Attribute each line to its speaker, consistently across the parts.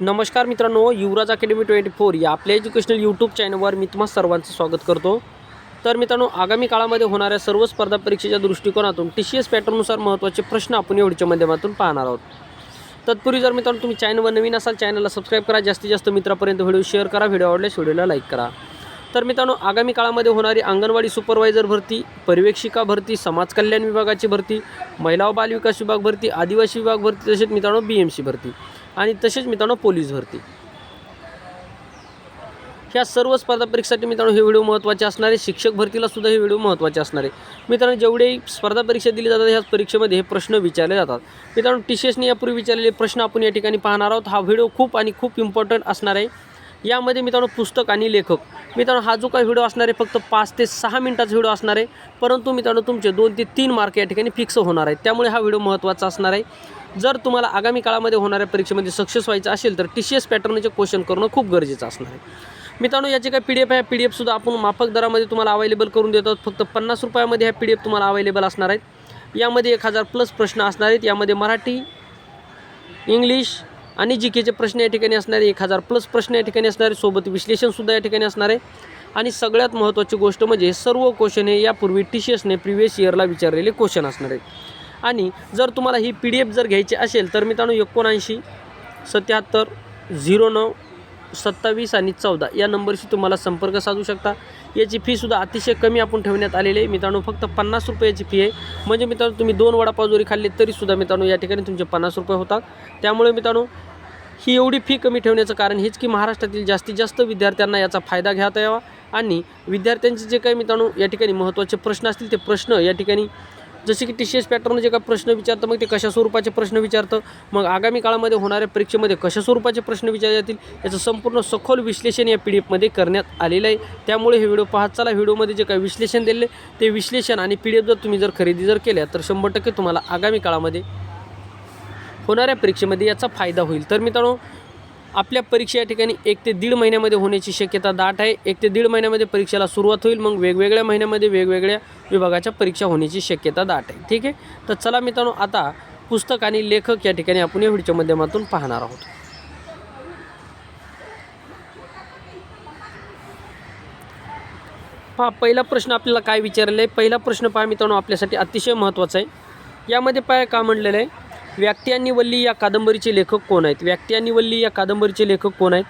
Speaker 1: नमस्कार मित्रांनो युवराज academy twenty four या आपल्या एज्युकेशनल यूट्यूब चॅनलवर मी तुम्हा सर्वांचं स्वागत करतो. तर मित्रांनो आगामी काळामध्ये होणाऱ्या सर्व स्पर्धा परीक्षेच्या दृष्टिकोनातून टी सी एस पॅटर्ननुसार महत्त्वाचे प्रश्न आपण एवढीच्या माध्यमातून पाहणार आहोत. तत्पूर्वी जर मित्रांनो तुम्ही चॅनलवर नवीन असाल चॅनलला सबस्क्राईब करा जास्तीत जास्त मित्रापर्यंत व्हिडिओ शेअर करा व्हिडिओ आवडल्यास व्हिडिओला लाईक करा. तर मित्रांनो आगामी काळामध्ये होणारी अंगणवाडी सुपरवायझर भरती पर्यवेक्षिका भरती समाज कल्याण विभागाची भरती महिला व बालविकास विभाग भरती आदिवासी विभाग भरती तसेच मित्रांनो बी एम सी भरती. आणि तसेच मित्रांनो पोलीस भरती. ह्या सर्व स्पर्धा परीक्षेसाठी मित्रांनो हे व्हिडिओ महत्त्वाचे असणार आहे. शिक्षक भरतीला सुद्धा हे व्हिडिओ महत्त्वाचे असणार आहे. मित्रांनो जेवढे स्पर्धा परीक्षा दिली जातात ह्या परीक्षेमध्ये हे प्रश्न विचारले जातात. मित्रांनो टी सी एसने यापूर्वी विचारलेले प्रश्न आपण या ठिकाणी पाहणार आहोत. हा व्हिडिओ खूप आणि खूप इम्पॉर्टंट असणार आहे. यामध्ये मित्रांनो पुस्तक आणि लेखक. मित्रांनो हा जो काही व्हिडिओ असणार आहे फक्त पाच ते सहा मिनिटाचा व्हिडिओ असणार आहे. परंतु मित्रांनो तुमचे दोन ते तीन मार्क या ठिकाणी फिक्स होणार आहेत. त्यामुळे हा व्हिडिओ महत्त्वाचा असणार आहे. जर तुम्हाला आगामी काळामध्ये होणाऱ्या परीक्षेमध्ये सक्सेस व्हायचं असेल तर टी सी एस पॅटर्नचे क्वेश्चन करणं खूप गरजेचं असणार आहे. मित्रांनो याचे काय पी डी एफ आहे पी डी एफसुद्धा आपण माफक दरामध्ये तुम्हाला अवेलेबल करून देतो. फक्त पन्नास रुपयामध्ये ह्या पी डी एफ तुम्हाला अवेलेबल असणार आहेत यामध्ये एक हजार प्लस प्रश्न असणार आहेत. यामध्ये मराठी इंग्लिश आणि जी केचे प्रश्न या ठिकाणी असणार आहे. एक हजार प्लस प्रश्न या ठिकाणी असणार आहे. सोबत विश्लेषणसुद्धा या ठिकाणी असणार आहे. आणि सगळ्यात महत्त्वाची गोष्ट म्हणजे सर्व क्वेश्चन हे यापूर्वी टी सी एसने प्रिव्हियस इयरला विचारलेले क्वेश्चन असणार आहेत. आणि जर तुम्हाला ही पी डी एफ जर घ्यायची असेल तर मित्रांनो एकोणऐंशी सत्याहत्तर झिरो नऊ सत्तावीस आणि चौदा या नंबरशी तुम्हाला संपर्क साधू शकता. याची फीसुद्धा अतिशय कमी आपण ठेवण्यात आलेली आहे. मित्रांनो फक्त पन्नास रुपयाची फी आहे. म्हणजे मित्रांनो तुम्ही दोन वडापाव जरी खाल्ले तरीसुद्धा मित्रांनो या ठिकाणी तुमचे पन्नास रुपये होतात. त्यामुळे मित्रांनो ही एवढी फी कमी ठेवण्याचं कारण हेच की महाराष्ट्रातील जास्तीत जास्त विद्यार्थ्यांना याचा फायदा घ्यात यावा. आणि विद्यार्थ्यांचे जे काही मित्रांनो या ठिकाणी महत्त्वाचे प्रश्न असतील ते प्रश्न या ठिकाणी जसे की टी सी एस पॅटर्न जे काही प्रश्न विचारतं मग ते कशा स्वरूपाचे प्रश्न विचारतं मग आगामी काळामध्ये होणाऱ्या परीक्षेमध्ये कशा स्वरूपाचे प्रश्न विचारले जातील याचं संपूर्ण सखोल विश्लेषण या पी डी एफमध्ये करण्यात आलेलं आहे. त्यामुळे हे व्हिडिओ पाहत चला. व्हिडिओमध्ये जे काही विश्लेषण दिले ते विश्लेषण आणि पी डी एफ जर तुम्ही जर खरेदी जर केल्या तर शंभर टक्के तुम्हाला आगामी काळामध्ये होणाऱ्या परीक्षेमध्ये याचा फायदा होईल. तर मित्रांनो आपल्या परीक्षा या ठिकाणी एक ते दीड महिन्यामध्ये होण्याची शक्यता दाट आहे. एक ते दीड महिन्यामध्ये परीक्षेला सुरुवात होईल मग वेगवेगळ्या महिन्यामध्ये वेगवेगळ्या विभागाच्या परीक्षा होण्याची शक्यता दाट आहे. ठीक आहे? तर चला मित्रांनो आता पुस्तक आणि लेखक या ठिकाणी आपण या व्हिडिओच्या माध्यमातून पाहणार आहोत. पहा पहिला प्रश्न आपल्याला काय विचारलेला आहे? पहिला प्रश्न पहा मित्रांनो आपल्यासाठी अतिशय महत्त्वाचा आहे. यामध्ये पाय का म्हणलेलं आहे? व्यक्ती आणि वल्ली या कादंबरीचे लेखक कोण आहेत? व्यक्ती आणि वल्ली या कादंबरीचे लेखक कोण आहेत?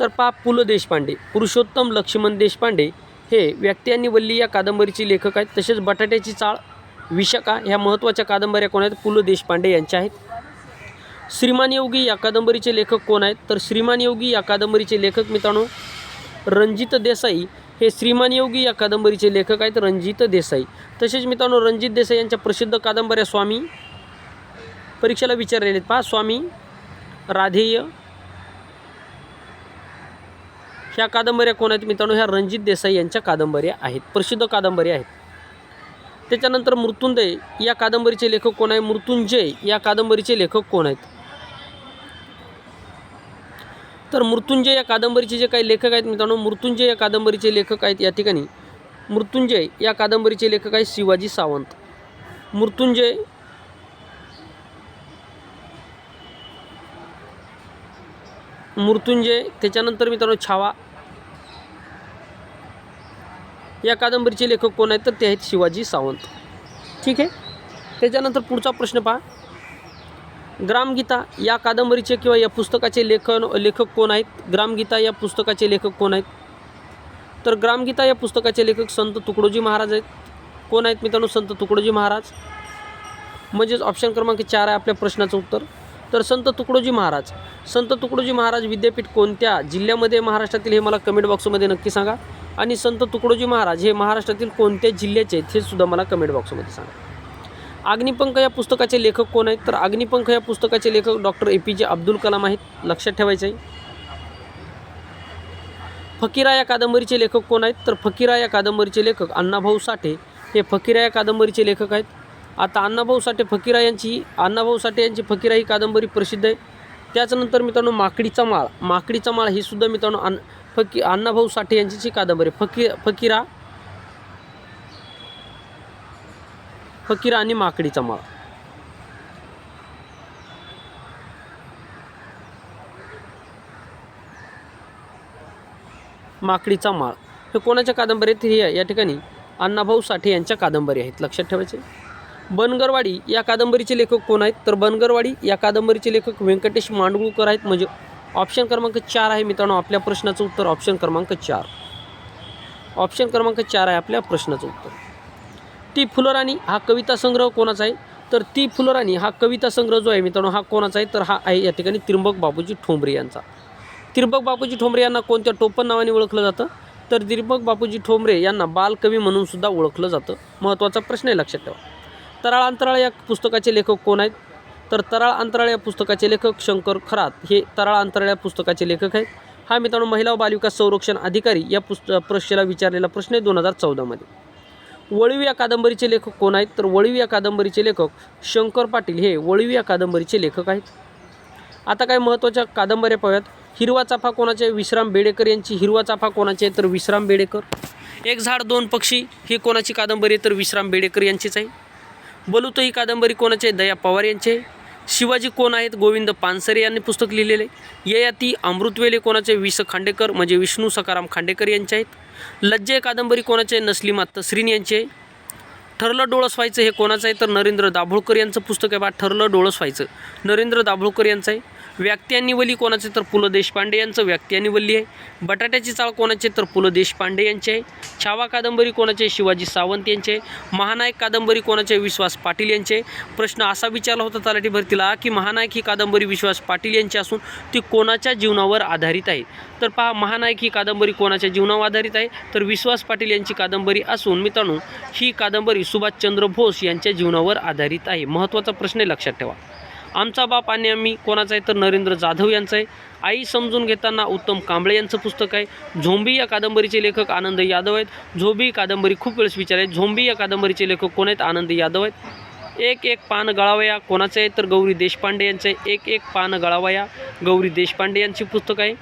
Speaker 1: तर पा पु ल देशपांडे पुरुषोत्तम लक्ष्मण देशपांडे हे व्यक्ती आणि वल्ली या कादंबरीचे लेखक आहेत. तसेच बटाट्याची चाळ विशाखा ह्या महत्त्वाच्या कादंबऱ्या कोण आहेत? पु ल देशपांडे यांच्या आहेत. श्रीमान योगी या कादंबरीचे लेखक कोण आहेत? तर श्रीमान योगी या कादंबरीचे लेखक मित्रांनो रणजित देसाई हे श्रीमान योगी या कादंबरीचे लेखक आहेत रणजित देसाई. तसेच मित्रांनो रणजित देसाई यांच्या प्रसिद्ध कादंबऱ्या स्वामी परीक्षेला विचारलेले आहेत. पहा स्वामी राधेय. ह्या कादंबऱ्या कोण आहेत मित्रांनो? ह्या रणजित देसाई यांच्या कादंबऱ्या आहेत. प्रसिद्ध कादंबऱ्या आहेत. त्याच्यानंतर मृत्युंजय या कादंबरीचे लेखक कोण आहे मृत्युंजय या कादंबरीचे लेखक कोण आहेत? तर मृत्युंजय या कादंबरीचे जे काही लेखक आहेत मित्रांनो मृत्युंजय या कादंबरीचे लेखक आहेत या ठिकाणी. मृत्युंजय या कादंबरीचे लेखक आहेत शिवाजी सावंत. मृत्युंजय मृत्युंजय त्याच्यानंतर मित्रांनो छावा. या कादंबरीचे लेखक कोण आहेत? तर ते आहेत शिवाजी सावंत. ठीक आहे? त्याच्यानंतर पुढचा प्रश्न पहा. ग्रामगीता या कादंबरीचे किंवा या पुस्तकाचे लेखन लेखक कोण आहेत? ग्रामगीता या पुस्तकाचे लेखक कोण आहेत? तर ग्रामगीता या पुस्तकाचे लेखक संत तुकडोजी महाराज आहेत. कोण आहेत मित्रांनो? संत तुकडोजी महाराज. म्हणजेच ऑप्शन क्रमांक चार आहे आपल्या प्रश्नाचं उत्तर. तर संत तुकडोजी महाराज. संत तुकडोजी महाराज विद्यापीठ कोणत्या जिल्ह्यामध्ये महाराष्ट्रातील हे मला कमेंट बॉक्समध्ये नक्की सांगा. आणि संत तुकडोजी महाराज हे महाराष्ट्रातील कोणत्या जिल्ह्याचे आहेत हे सुद्धा मला कमेंट बॉक्समध्ये सांगा. अग्निपंख या पुस्तकाचे लेखक कोण आहेत? तर अग्निपंख या पुस्तकाचे लेखक डॉक्टर ए पी जे अब्दुल कलाम आहेत. लक्षात ठेवायचं आहे फकीरा या कादंबरीचे लेखक कोण आहेत? तर फकीरा या कादंबरीचे लेखक अण्णाभाऊ साठे. हे फकीरा या कादंबरीचे लेखक आहेत. आता अण्णाभाऊ साठे फकीरा यांची अण्णाभाऊ साठे यांची फकीरा ही कादंबरी प्रसिद्ध आहे. त्याच्यानंतर मित्रांनो माकडीचा माळ. माकडीचा माळ ही सुद्धा मित्रांनो अन फकी अण्णाभाऊ साठे यांची जी कादंबरी फकी फकीरा. फकीरा आणि माकडीचा माळ. माकडीचा माळ. हे कोणाच्या कादंबरीत? हे या ठिकाणी अण्णाभाऊ साठे यांच्या कादंबरी आहेत. लक्षात ठेवायचे? बनगरवाडी या कादंबरीचे लेखक कोण आहेत? तर बनगरवाडी या कादंबरीचे लेखक व्यंकटेश मांडगुळकर आहेत. म्हणजे ऑप्शन क्रमांक चार आहे मित्रांनो आपल्या प्रश्नाचं उत्तर. ऑप्शन क्रमांक चार. ऑप्शन क्रमांक चार आहे आपल्या प्रश्नाचं उत्तर. ती फुलराणी हा कविता संग्रह कोणाचा आहे? तर ती फुलराणी हा कविता संग्रह जो आहे मित्रांनो हा कोणाचा आहे? तर हा आहे या ठिकाणी त्रिंबक बापूजी ठोंबरे यांचा. त्रिंबक बापूजी ठोंबरे यांना कोणत्या टोपण नावाने ओळखलं जातं? तर त्रिंबक बापूजी ठोंबरे यांना बालकवी म्हणून सुद्धा ओळखलं जातं. महत्त्वाचा प्रश्न आहे लक्षात ठेवा. तराळ अंतराळ या पुस्तकाचे लेखक कोण आहेत? तर तराळ अंतराळ या पुस्तकाचे लेखक शंकर खरात हे तराळ अंतराळ या पुस्तकाचे लेखक आहेत. हा मित्रांनो महिला व बालविकास संरक्षण अधिकारी या पुस्त प्रश्नाला विचारलेला प्रश्न आहे दोन हजार चौदामध्ये वळीव या कादंबरीचे लेखक कोण आहेत? तर वळीव या कादंबरीचे लेखक शंकर पाटील हे वळीव या कादंबरीचे लेखक आहेत. आता काय महत्त्वाच्या कादंबऱ्या पाहूयात. हिरवा चाफा कोणाचे विश्राम बेडेकर यांची हिरवा चाफा कोणाचे आहे? तर विश्राम बेडेकर. एक झाड दोन पक्षी ही कोणाची कादंबरी आहे? तर विश्राम बेडेकर यांचीच आहे. बलुत ही कादंबरी कोणाची आहे दया पवार यांची. आहे शिवाजी कोण आहेत? गोविंद पानसरे यांनी पुस्तक लिहिलेले ययाती अमृतवेले कोणाचे वि स खांडेकर म्हणजे विष्णू सकाराम खांडेकर यांचे आहेत. लज्जे ही कादंबरी कोणाचे आहे तसरीन यांची आहे. ठरलं डोळस व्हायचं हे कोणाचं आहे? तर नरेंद्र दाभोळकर यांचं पुस्तक आहे. बा ठरलं डोळस व्हायचं. नरेंद्र दाभोळकर यांचं आहे. व्यक्ती वली कोणाचे तर पु ल देशपांडे यांचं व्यक्ती वल्ली आहे. बटाट्याची चाळ कोणाचे तर पु ल देशपांडे यांचे आहे. छावा कादंबरी कोणाचे आहे? शिवाजी सावंत यांचे आहे. महानायक कादंबरी कोणाचे विश्वास पाटील यांचे प्रश्न असा विचारला होता तलाठी भरतीला की महानायक ही कादंबरी विश्वास पाटील यांची असून ती कोणाच्या जीवनावर आधारित आहे? तर पहा महानायक ही कादंबरी कोणाच्या जीवनावर आधारित आहे? तर विश्वास पाटील यांची कादंबरी असून मित्रांनो ही कादंबरी सुभाषचंद्र बोस यांच्या जीवनावर आधारित आहे. महत्त्वाचा प्रश्न लक्षात ठेवा. आमचा बाप आणि आम्ही कोणाचा आहे तर नरेंद्र जाधव यांचं आहे आई समजून घेताना उत्तम कांबळे यांचं पुस्तक आहे. झोंबी या कादंबरीचे लेखक आनंद यादव आहेत. झोंबी कादंबरी खूप वेळेस विचार आहे. झोंबी या कादंबरीचे लेखक कोण आहेत? आनंद यादव आहेत. एक एक पान गळावया कोणाचं आहे तर गौरी देशपांडे यांचं. आहे एक एक पान गळावया गौरी देशपांडे यांची पुस्तक आहे.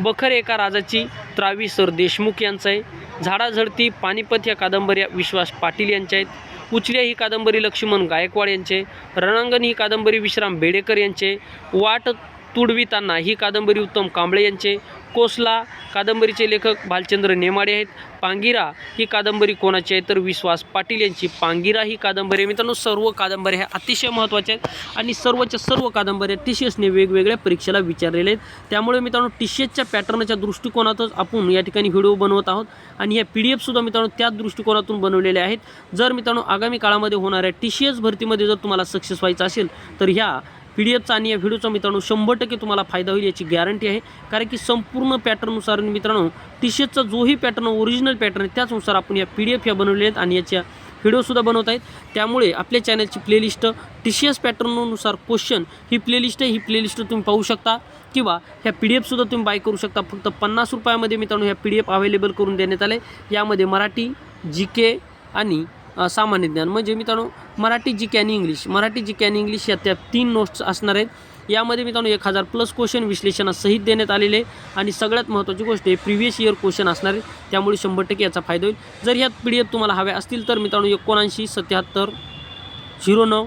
Speaker 1: बखर एका राजाची त्रावी सर देशमुख यांचं आहे. झाडाझडती पानिपत या कादंबऱ्या विश्वास पाटील यांच्या आहेत. उचल्या ही कादंबरी लक्ष्मण गायकवाड यांचे रणांगण ही कादंबरी विश्राम बेडेकर यांचे वाट तुडविताना ही कादंबरी उत्तम कांबळे यांचे कोसला कादंबरीचे लेखक भालचंद्र नेमाडे आहेत. पांगिरा ही कादंबरी कोणाची आहे? तर विश्वास पाटील यांची. पांगिरा ही कादंबरी आहे. मित्रांनो सर्व कादंबऱ्या ह्या अतिशय महत्त्वाच्या आहेत. आणि सर्वच्या सर्व कादंबऱ्या टी सी एसने वेगवेगळ्या परीक्षेला विचारलेल्या आहेत. त्यामुळे मित्रांनो टी सी एसच्या पॅटर्नच्या दृष्टिकोनातच आपण या ठिकाणी व्हिडिओ बनवत आहोत. आणि या पी डी एफसुद्धा मित्रांनो त्याच दृष्टिकोनातून बनवलेल्या आहेत. जर मित्रांनो आगामी काळामध्ये होणाऱ्या टी सी एस भरतीमध्ये जर तुम्हाला सक्सेस व्हायचं असेल तर ह्या पी डी एफचा आणि या व्हिडिओचा मित्रांनो शंभर टक्के तुम्हाला फायदा होईल याची गॅरंटी आहे. कारण की संपूर्ण पॅटर्ननुसार मित्रांनो टी शर्टचा जोही पॅटर्न ओरिजिनल पॅटर्न आहे त्याचनुसार आपण या पी डी एफ या बनवलेल्या आहेत आणि याच्या व्हिडिओसुद्धा बनवत आहेत. त्यामुळे आपल्या चॅनलची प्लेलिस्ट टी सी एस पॅटर्ननुसार क्वेश्चन ही प्लेलिस्ट आहे ही प्लेलिस्ट तुम्ही पाहू शकता. किंवा ह्या पी डी एफसुद्धा तुम्ही बाय करू शकता. फक्त पन्नास रुपयामध्ये मित्रांनो ह्या पी डी एफ अवेलेबल करून देण्यात आले. यामध्ये मराठी जी के आणि सामान्य ज्ञान. म्हणजे मित्रांनो मराठी जी कॅन इंग्लिश मराठी जी कॅन इंग्लिश या त्या तीन नोट्स असणार आहेत. यामध्ये मित्रांनो एक हजार प्लस क्वेश्चन विश्लेषणासहित देण्यात आलेले आहे. आणि सगळ्यात महत्त्वाची गोष्ट आहे प्रिव्हियस इयर क्वेश्चन असणार आहे. त्यामुळे शंभर टक्के याचा फायदा होईल. जर ह्या पी डी एफ तुम्हाला हव्या असतील तर मित्रांनो एकोणऐंशी सत्याहत्तर झिरो नऊ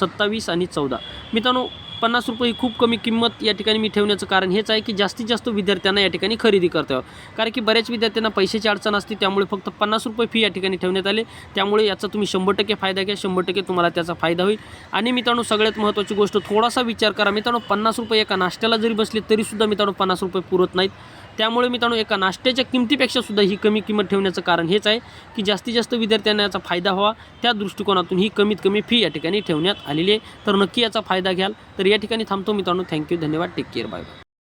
Speaker 1: सत्तावीस आणि चौदा. मित्रांनो पन्नास रुपये ही खूप कमी किंमत या ठिकाणी मी ठेवण्याचं कारण हेच आहे की जास्तीत जास्त विद्यार्थ्यांना या ठिकाणी खरेदी करता यावं. कारण की बऱ्याच विद्यार्थ्यांना पैशाची अडचण असते त्यामुळे फक्त पन्नास रुपये फी या ठिकाणी ठेवण्यात आले. त्यामुळे याचा तुम्ही शंभर टक्के फायदा घ्या शंभर टक्के तुम्हाला त्याचा फायदा होईल. आणि मित्रांनो सगळ्यात महत्त्वाची गोष्ट थोडासा विचार करा. मित्रांनो पन्नास रुपये एका नाश्त्याला जरी बसले तरीसुद्धा मित्रांनो पन्नास रुपये पुरत नाहीत. त्यामुळे मित्रांनो एका नाश्त्याच्या किमतीपेक्षा सुद्धा ही कमी किंमत ठेवण्याचं कारण हेच आहे की जास्तीत जास्त विद्यार्थ्यांना याचा फायदा व्हावा त्या दृष्टिकोनातून ही कमीत कमी फी या ठिकाणी ठेवण्यात आलेली आहे. तर नक्की याचा फायदा घ्याल. तर या ठिकाणी थांबतो मित्रांनो. थँक्यू धन्यवाद. Take care bye